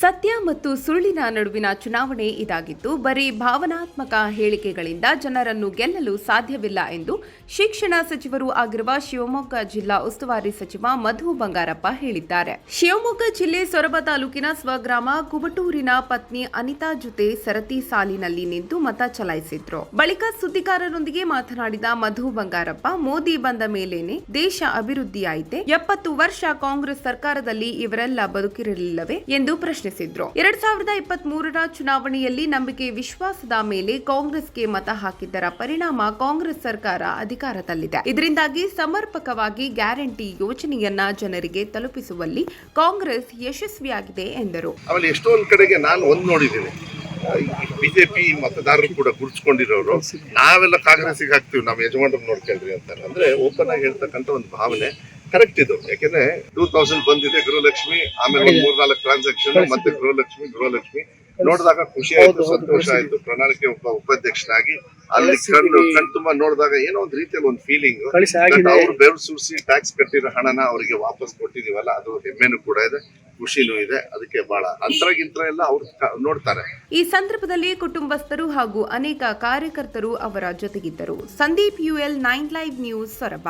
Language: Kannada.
ಸತ್ಯ ಮತ್ತು ಸುಳ್ಳಿನ ನಡುವಿನ ಚುನಾವಣೆ ಇದಾಗಿದ್ದು, ಬರೀ ಭಾವನಾತ್ಮಕ ಹೇಳಿಕೆಗಳಿಂದ ಜನರನ್ನು ಗೆಲ್ಲಲು ಸಾಧ್ಯವಿಲ್ಲ ಎಂದು ಶಿಕ್ಷಣ ಸಚಿವರು ಆಗಿರುವ ಶಿವಮೊಗ್ಗ ಜಿಲ್ಲಾ ಉಸ್ತುವಾರಿ ಸಚಿವ ಮಧು ಬಂಗಾರಪ್ಪ ಹೇಳಿದ್ದಾರೆ. ಶಿವಮೊಗ್ಗ ಜಿಲ್ಲೆ ಸೊರಬ ತಾಲೂಕಿನ ಸ್ವಗ್ರಾಮ ಕುಬಟೂರಿನ ಪತ್ನಿ ಅನಿತಾ ಜೊತೆ ಸರತಿ ಸಾಲಿನಲ್ಲಿ ನಿಂತು ಮತ ಚಲಾಯಿಸಿದ್ರು. ಬಳಿಕ ಸುದ್ದಿಗಾರರೊಂದಿಗೆ ಮಾತನಾಡಿದ ಮಧು ಬಂಗಾರಪ್ಪ, ಮೋದಿ ಬಂದ ಮೇಲೇನೆ ದೇಶ ಅಭಿವೃದ್ಧಿಯಾಯಿತೆ, ಎಪ್ಪತ್ತು ವರ್ಷ ಕಾಂಗ್ರೆಸ್ ಸರ್ಕಾರದಲ್ಲಿ ಇವರೆಲ್ಲ ಬದುಕಿರಲಿಲ್ಲವೇ ಎಂದು ಪ್ರಶ್ನಿಸಿದ್ರು ಎರಡ್ ಸಾವಿರದ ಇಪ್ಪತ್ತ್ ಮೂರರ ಚುನಾವಣೆಯಲ್ಲಿ ನಂಬಿಕೆ ವಿಶ್ವಾಸದ ಮೇಲೆ ಕಾಂಗ್ರೆಸ್ಗೆ ಮತ ಹಾಕಿದ್ದರ ಪರಿಣಾಮ ಕಾಂಗ್ರೆಸ್ ಸರ್ಕಾರ ಅಧಿಕಾರದಲ್ಲಿದೆ. ಇದರಿಂದಾಗಿ ಸಮರ್ಪಕವಾಗಿ ಗ್ಯಾರಂಟಿ ಯೋಜನೆಯನ್ನ ಜನರಿಗೆ ತಲುಪಿಸುವಲ್ಲಿ ಕಾಂಗ್ರೆಸ್ ಯಶಸ್ವಿಯಾಗಿದೆ ಎಂದರು. ಎಷ್ಟೊಂದ್ ಕಡೆಗೆ ನಾನು ಒಂದ್ ನೋಡಿದ್ದೀನಿ. ಬಿಜೆಪಿ ಮತದಾರರು ಕೂಡ ಗುರುತಿಸ್ಕೊಂಡಿರೋರು, ನಾವೆಲ್ಲ ಕಾಂಗ್ರೆಸ್ಗೆ ಹಾಕ್ತಿವಿ, ನಮ್ಮ ಯಜಮಾನ್ರು ನೋಡ್ಕೊಳ್ರಿ ಅಂತಾರೆ. ಅಂದ್ರೆ ಓಪನ್ ಆಗಿ ಹೇಳ್ತಕ್ಕಂಥ ಒಂದು ಭಾವನೆ. ಕರೆಕ್ಟ್ ಇದು. ಯಾಕೆಂದ್ರೆ ಟೂ ತೌಸಂಡ್ ಬಂದಿದೆ ಗೃಹಲಕ್ಷ್ಮಿ ಆಮೇಲೆ ಮೂರ್ ನಾಲ್ಕು ಟ್ರಾನ್ಸಾಕ್ಷನ್ ಮತ್ತೆ ಗೃಹಲಕ್ಷ್ಮಿ ಗೃಹಲಕ್ಷ್ಮಿ. ನೋಡಿದಾಗ ಖುಷಿ ಆಯ್ತು ಸಂತೋಷ ಆಯ್ತು. ಪ್ರಣಾಳಿಕೆ ಒಬ್ಬ ಉಪಾಧ್ಯಕ್ಷನಾಗಿ ಅಲ್ಲಿ ಕಣ್ಣು ಕಣ್ ತುಂಬಾ ನೋಡಿದಾಗ ಏನೋ ಒಂದ್ ರೀತಿಯಲ್ಲಿ ಒಂದು ಫೀಲಿಂಗ್. ಅವ್ರು ಬೆವರು ಸುರಿಸಿ ಟ್ಯಾಕ್ಸ್ ಕಟ್ಟಿರೋ ಹಣನ ಅವರಿಗೆ ವಾಪಸ್ ಕೊಟ್ಟಿದೀವಲ್ಲ ಅದು ಹೆಮ್ಮೆನೂ ಕೂಡ ಇದೆ ಖುಷಿನೂ ಇದೆ. ಅದಕ್ಕೆ ಬಹಳ ಅಂತರಗಿಂತರ ಎಲ್ಲ ಅವ್ರು ನೋಡ್ತಾರೆ. ಈ ಸಂದರ್ಭದಲ್ಲಿ ಕುಟುಂಬಸ್ಥರು ಹಾಗೂ ಅನೇಕ ಕಾರ್ಯಕರ್ತರು ಅವರ ಜೊತೆಗಿದ್ದರು. Sandeep UL nine live news Soraba.